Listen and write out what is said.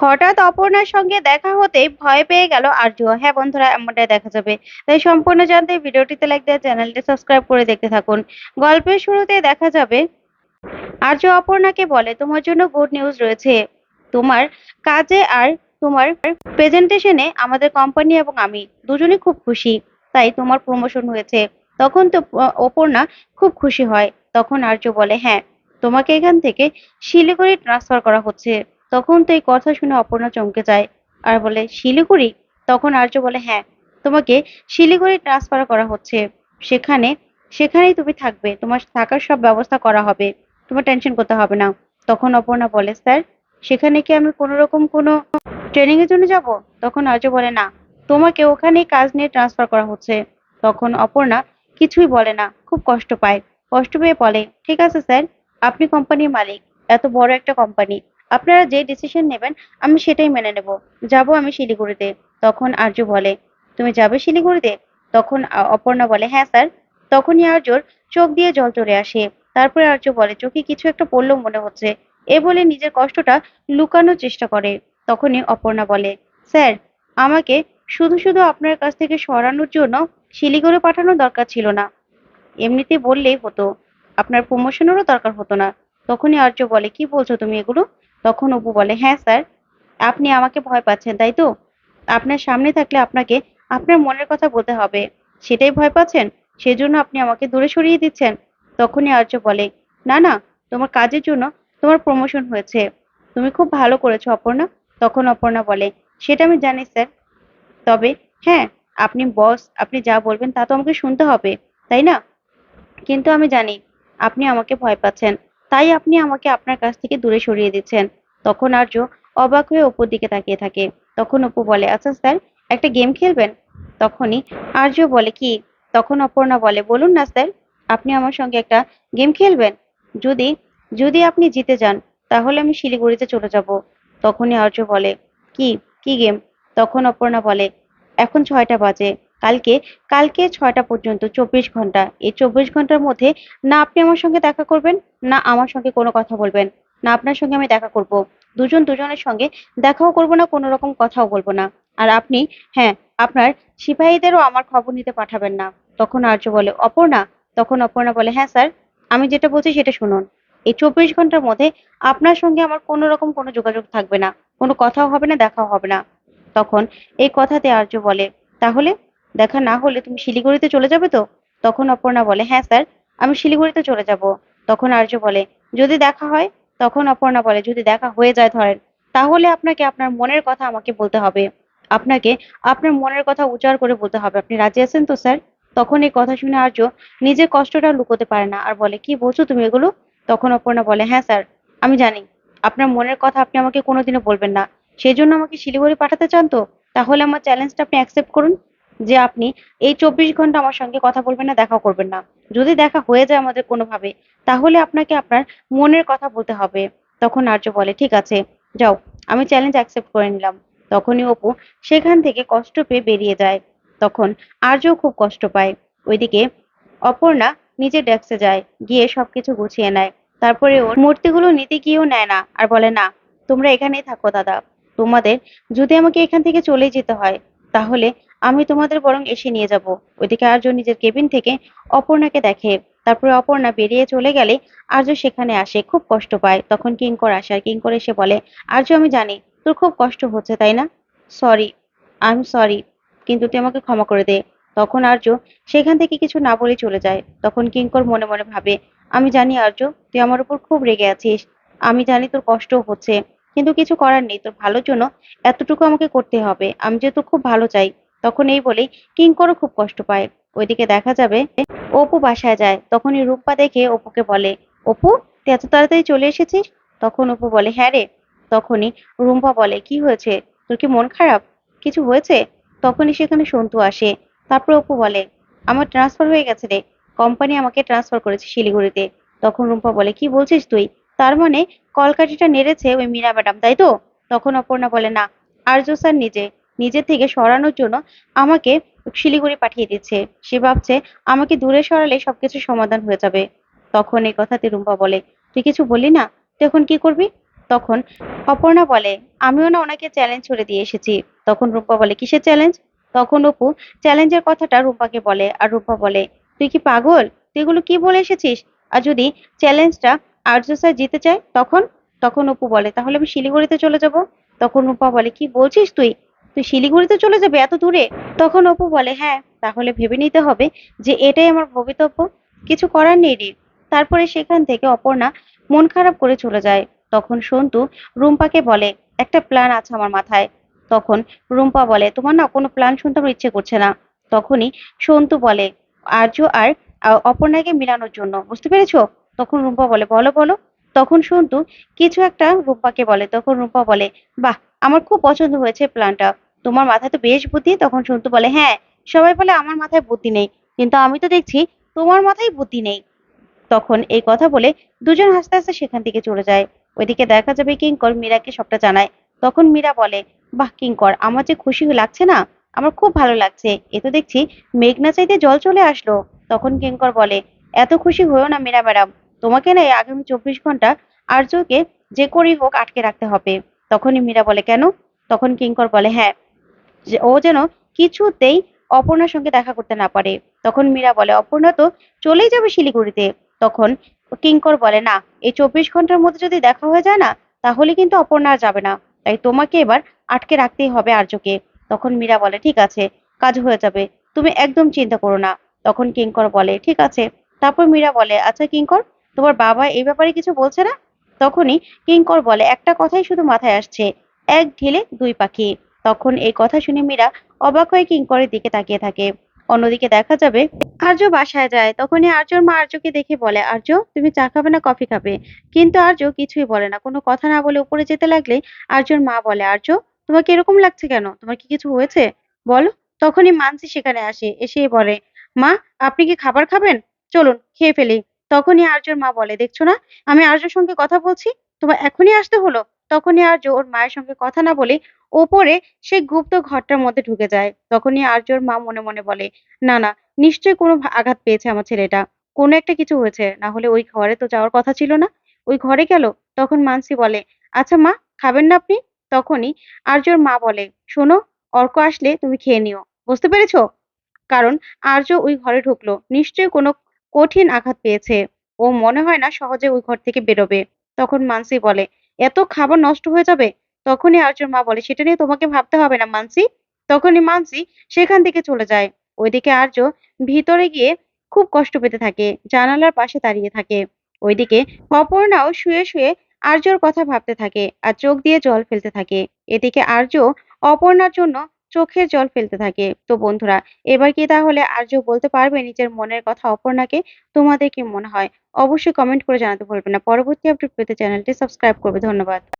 হঠাৎ অপর্ণার সঙ্গে দেখা হতেই ভয় পেয়ে গেল আর্য হ্যাঁ বন্ধুরা, এমনটাই দেখা যাবে। তাই সম্পূর্ণ জানতে ভিডিওটিতে লাইক দিয়ে চ্যানেলটি সাবস্ক্রাইব করে দেখতে থাকুন। গল্পের শুরুতে দেখা যাবে আর্য অপর্ণাকে বলে, তোমার জন্য গুড নিউজ রয়েছে। তোমার কাজে আর তোমার প্রেজেন্টেশনে আমাদের কোম্পানি এবং আমি দুজনেই খুব খুশি। তাই তোমার প্রমোশন হয়েছে। তখন তো অপর্ণা খুব খুশি হয়। তখন আর্য বলে হ্যাঁ তোমাকে এখান থেকে শিলিগুড়ি ট্রান্সফার করা হচ্ছে। তখন তো এই কথা শুনে অপর্ণা চমকে যায় আর বলে, শিলিগুড়ি? তখন আর্য বলে হ্যাঁ তোমাকে শিলিগুড়ি ট্রান্সফার করা হচ্ছে। সেখানে, সেখানেই তুমি থাকবে। তোমার থাকার সব ব্যবস্থা করা হবে। তোমার টেনশন করতে হবে না। তখন অপর্ণা বলে, স্যার, সেখানে কি আমি কোনো রকম কোনো ট্রেনিং এর জন্য যাব? তখন আর্য বলে, না, তোমাকে ওখানেই কাজ নিয়ে ট্রান্সফার করা হচ্ছে। তখন অপর্ণা কিছুই বলে না, খুব কষ্ট পায়। কষ্ট পেয়ে বলে, ঠিক আছে, স্যার, আপনি কোম্পানির মালিক, এত বড় একটা কোম্পানি আপনারা যে ডিসিশন নেবেন, আমি সেটাই মেনে নেব। যাব আমি শিলিগুড়িতে। তখন আর্য বলে, তুমি যাবে শিলিগুড়িতে? তখন অপর্ণা বলে হ্যাঁ স্যার। তখনই আর্যর চোখ দিয়ে জল চলে আসে। তারপরে আর্য বলে, চোখে কিছু একটা পড়ল মনে হচ্ছে। এ বলে নিজের কষ্টটা লুকানোর চেষ্টা করে। তখনই অপর্ণা বলে, স্যার, আমাকে শুধু শুধু আপনার কাছ থেকে সরানোর জন্য শিলিগুড়ি পাঠানোর দরকার ছিল না। এমনিতে বললেই হতো। আপনার প্রমোশনেরও দরকার হতো না। তখনই আর্য বলে, কি বলছো তুমি এগুলো? তখন অপু বলে হ্যাঁ স্যার, আপনি আমাকে ভয় পাচ্ছেন, তাই তো? আপনার সামনে থাকলে আপনাকে আপনার মনের কথা বলতে হবে। সেটাই ভয় পাচ্ছেন? সেজন্য আপনি আমাকে দূরে সরিয়ে দিচ্ছেন? তখনই আর্য বলে, না না, তোমার কাজের জন্য তোমার প্রমোশন হয়েছে। তুমি খুব ভালো করেছ, অপর্ণা। তখন অপর্ণা বলে, সেটা আমি জানি স্যার। তবে হ্যাঁ আপনি বস আপনি যা বলবেন তা তো আমাকে শুনতে হবে, তাই না? কিন্তু আমি জানি আপনি আমাকে ভয় পাচ্ছেন। তাই আপনি আমাকে আপনার কাছ থেকে দূরে সরিয়ে দিচ্ছেন। তখন আর্য অবাক হয়ে অপুর দিকে তাকিয়ে থাকে। তখন অপু বলে আচ্ছা স্যার, একটা গেম খেলবেন? তখনই আর্য বলে, কি? তখন অপর্ণা বলে, বলুন না স্যার, আপনি আমার সঙ্গে একটা গেম খেলবেন? যদি যদি আপনি জিতে যান, তাহলে আমি শিলিগুড়িতে চলে যাব। তখনই আর্য বলে, কি কি গেম? তখন অপর্ণা বলে, এখন ছয়টা বাজে। কালকে কালকে ছয়টা পর্যন্ত, চব্বিশ ঘণ্টা। এই চব্বিশ ঘণ্টার মধ্যে না আপনি আমার সঙ্গে দেখা করবেন, না আমার সঙ্গে কোনো কথা বলবেন। না আপনার সঙ্গে আমি দেখা করব। দুজন দুজনের সঙ্গে দেখাও করব না, কোনো রকম কথাও বলব না। আর আপনি হ্যাঁ আপনার সিপাহীদেরও আমার খবর নিতে পাঠাবেন না। তখন আর্য বলে, অপর্ণা? তখন অপর্ণা বলে হ্যাঁ স্যার, আমি যেটা বলছি সেটা শুনুন। এই চব্বিশ ঘণ্টার মধ্যে আপনার সঙ্গে আমার কোনো রকম কোনো যোগাযোগ থাকবে না। কোনো কথাও হবে না, দেখাও হবে না। তখন এই কথাতে আর্য বলে, তাহলে দেখা না হলে তুমি শিলিগুড়িতে চলে যাবে তো? তখন অপর্ণা বলে হ্যাঁ স্যার, আমি শিলিগুড়িতে চলে যাব। তখন আর্য বলে, যদি দেখা হয়? তখন অপর্ণা বলে, যদি দেখা হয়ে যায় ধরেন, তাহলে আপনাকে আপনার মনের কথা আমাকে বলতে হবে। আপনাকে আপনার মনের কথা উচ্চার করে বলতে হবে। আপনি রাজি আছেন তো, স্যার? তখন এই কথা শুনে আর্য নিজের কষ্টটা লুকোতে পারে না আর বলে, কি বলছো তুমি এগুলো? তখন অপর্ণা বলে হ্যাঁ স্যার, আমি জানি। আপনার মনের কথা আপনি আমাকে কোনোদিনও বলবেন না। সেই জন্য আমাকে শিলিগুড়ি পাঠাতে চান তো? তাহলে আমার চ্যালেঞ্জটা আপনি অ্যাকসেপ্ট করুন। যে আপনি এই চব্বিশ ঘণ্টা আমার সঙ্গে কথা বলবেন না, দেখা করবেন না। যদি দেখা হয়ে যায় আমাদের কোনোভাবে, তাহলে আপনাকে আপনার মনের কথা বলতে হবে। তখন আর্য বলে, ঠিক আছে, যাও, আমি চ্যালেঞ্জ অ্যাকসেপ্ট করে নিলাম। তখনই অপু সেখান থেকে কষ্ট পেয়ে বেরিয়ে যায়। তখন আর্য খুব কষ্ট পায়। ওইদিকে অপর্ণা নিজের ডেস্কে যায়, গিয়ে সবকিছু গুছিয়ে নেয়। তারপরে ওর মূর্তিগুলো নিতে গিয়েও নেয় না, আর বলে, না, তোমরা এখানেই থাকো দাদা। তোমাদের যদি আমাকে এখান থেকে চলে যেতে হয়, তাহলে আমি তোমাদের বরং এসে নিয়ে যাব। ওইদিকে আর্য নিজের কেবিন থেকে অপর্ণাকে দেখে। তারপরে অপর্ণা বেরিয়ে চলে গেলে আর্য সেখানে আসে, খুব কষ্ট পায়। তখন কিঙ্কর আসে আর কিঙ্কর এসে বলে, আর্য, আমি জানি, তোর খুব কষ্ট হচ্ছে, তাই না? সরি আই এম সরি কিন্তু তুই আমাকে ক্ষমা করে দে। তখন আর্য সেখান থেকে কিছু না বলে চলে যায়। তখন কিঙ্কর মনে মনে ভাবে, আমি জানি আর্য, তুই আমার উপর খুব রেগে আছিস। আমি জানি তোর কষ্টও হচ্ছে, কিন্তু কিছু করার নেই। তোর ভালোর জন্য এতটুকু আমাকে করতে হবে। আমি যেহেতু খুব ভালো চাই তখন এই বলেই কিঙ্করও খুব কষ্ট পায়। ওইদিকে দেখা যাবে, অপু বাসায় যায়। তখনই রূপা দেখে অপুকে বলে, অপু, তুই এত তাড়াতাড়ি চলে এসেছিস? তখন অপু বলে হ্যাঁ রে। তখনই রুম্পা বলে, কি হয়েছে? তোর কি মন খারাপ? কিছু হয়েছে? তখনই সেখানে সন্তু আসে। তারপর অপু বলে, আমার ট্রান্সফার হয়ে গেছে রে। কোম্পানি আমাকে ট্রান্সফার করেছে শিলিগুড়িতে। তখন রুম্পা বলে, কি বলছিস তুই? তার মানে কলকাঠিটা নেড়েছে ওই মীরা ম্যাডাম, তাই তো? তখন অপর্ণা বলে, না আর্য স্যার নিজে। নিজে থেকে সরানোর জন্য আমাকে শিলিগুড়ি পাঠিয়ে দিচ্ছে। সে ভাবছে, আমাকে দূরে সরালে সবকিছু সমাধান হয়ে যাবে। তখন এই কথাতে রুম্পা বলে, তুই কিছু বললি না? তুই এখন কি করবি? তখন অপর্ণা বলে, আমিও না ওনাকে চ্যালেঞ্জ ছুড়ে দিয়ে এসেছি। তখন রূপা বলে, কিসের চ্যালেঞ্জ তখন অপু চ্যালেঞ্জের কথাটা রুম্পাকে বলে আর রূপা বলে, তুই কি পাগল? তুই এগুলো কি বলে এসেছিস? আর যদি চ্যালেঞ্জটা আর্য স্যার জিতে চায় তখন? তখন অপু বলে, তাহলে আমি শিলিগুড়িতে চলে যাব। তখন রূপা বলে, কি বলছিস তুই? তুই শিলিগুড়িতে চলে যাবে এত দূরে? তখন অপু বলে হ্যাঁ তাহলে ভেবে নিতে হবে যে এটাই আমার ভবিতব্য। কিছু করার নেই রে। তারপরে সেখান থেকে অপর্ণা মন খারাপ করে চলে যায়। তখন সন্তু রুম্পাকে বলে, একটা প্ল্যান আছে আমার মাথায়। তখন রুম্পা বলে, তোমার না কোনো প্ল্যান শুনতে আমার ইচ্ছে করছে না। তখনই সন্তু বলে, আর্য আর অপর্ণাকে মিলানোর জন্য, বুঝতে পেরেছ? তখন রুম্পা বলে, বলো বলো। তখন সন্তু কিছু একটা রুম্পাকে বলে, তখন রুম্পা বলে, বাহ আমার খুব পছন্দ হয়েছে প্ল্যানটা। তোমার মাথায় তো বেশ বুদ্ধি, তখন সন্তু বলে হ্যাঁ সবাই বলে আমার মাথায় বুদ্ধি নেই, কিন্তু আমি তো দেখছি তোমার মাথায় বুদ্ধি নেই। তখন এই কথা বলে দুজন হাসতে হাসতে সেখান থেকে চলে যায়। ওইদিকে দেখা যাবে কিঙ্কর মীরাকে সবটা জানায়। তখন মীরা বলে, বাহ, কিঙ্কর, আমার যে খুশি লাগছে না, আমার খুব ভালো লাগছে। এ তো দেখছি মেঘনা চাইতে জল চলে আসলো। তখন কিঙ্কর বলে, এত খুশি হয়েও না মীরা ম্যাডাম, তোমাকে না এই আগামী চব্বিশ ঘণ্টা আর্যকে যে করেই হোক আটকে রাখতে হবে। তখনই মীরা বলে, কেন? তখন কিঙ্কর বলে হ্যাঁ ও যেন কিছুতেই অপর্ণার সঙ্গে দেখা করতে না পারে। তখন মীরা বলে, অপর্ণা তো চলেই যাবে শিলিগুড়িতে। তখন কিঙ্কর বলে, না, এই চব্বিশ ঘণ্টার মধ্যে যদি দেখা হয়ে যায় না, তাহলে কিন্তু অপর্ণা আর যাবে না। তাই তোমাকে এবার আটকে রাখতেই হবে আর্যকে। তখন মীরা বলে, ঠিক আছে, কাজ হয়ে যাবে, তুমি একদম চিন্তা করো না। তখন কিঙ্কর বলে, ঠিক আছে। তারপর মীরা বলে আচ্ছা কিঙ্কর, তোমার বাবা এই ব্যাপারে কিছু বলছে না? তখনই কিঙ্কর বলে, একটা কথাই শুধু মাথায় আসছে, এক ঢিলে দুই পাখি। তখন এই কথা শুনে মীরা অবাক হয়ে কিঙ্করের দিকে তাকিয়ে থাকে। অন্যদিকে দেখা যাবে, আর্য বাসায় যায়। তখনই আর্যর মা আর্যকে দেখে বলে, আর্য, তুমি চা খাবে না, কফি খাবে? কিন্তু আর্য কিছুই বলে না। কোনো কথা না বলে উপরে যেতে লাগলে আর্যর মা বলে, আর্য, তোমাকে এরকম লাগছে কেন? তোমার কি কিছু হয়েছে? বলো। তখনই মানসি সেখানে আসে এসে বলে, মা, আপনি কি খাবার খাবেন? চলুন, খেয়ে ফেলি। তখনই আর্যর মা বলে, দেখছ না? আমি আর্যর সঙ্গে কথা বলছি, তোমার এখনই আসতে হলো? তখনই আর্য ওর মায়ের সঙ্গে কথা না বলে ওপরে সে গুপ্ত ঘরটার মধ্যে ঢুকে যায়। তখনই আর্যর মা মনে মনে বলে, না না, নিশ্চয়ই কোনো আঘাত পেয়েছে আমার ছেলেটা। কোনো একটা কিছু হয়েছে, না হলে ওই ঘরে তো যাওয়ার কথা ছিল না। ওই ঘরে গেল? তখন মানসি বলে আচ্ছা মা, খাবেন না আপনি? তখনই আর্যর মা বলে, শোনো, অর্ক আসলে তুমি খেয়ে নিও। বুঝতে পেরেছ? কারণ আর্য ওই ঘরে ঢুকলো। নিশ্চয়ই কোনো কঠিন আঘাত পেয়েছে। ও মনে হয় না সহজে ওই ঘর থেকে বেরোবে। তখন মানসি বলে, এত খাবার নষ্ট হয়ে যাবে? তখনই আর্যর মা বলে, সেটা নিয়ে তোমাকে ভাবতে হবে না মানসি। তখনই মানসি সেখান থেকে চলে যায়। ওইদিকে আর্য ভিতরে গিয়ে খুব কষ্ট পেতে থাকে, জানালার পাশে দাঁড়িয়ে থাকে। ওইদিকে অপর্ণাও শুয়ে শুয়ে আর্যর কথা ভাবতে থাকে আর চোখ দিয়ে জল ফেলতে থাকে। এদিকে আর্য অপর্ণার জন্য চোখের জল ফেলতে থাকে। তো বন্ধুরা, এবার কি তাহলে আর্য বলতে পারবে নিজের মনের কথা অপর্ণাকে? তোমাদের কি মনে হয়? অবশ্যই কমেন্ট করে জানাতে ভুলবে না। পরবর্তী আপডেট পেতে চ্যানেলটি সাবস্ক্রাইব করবে। ধন্যবাদ।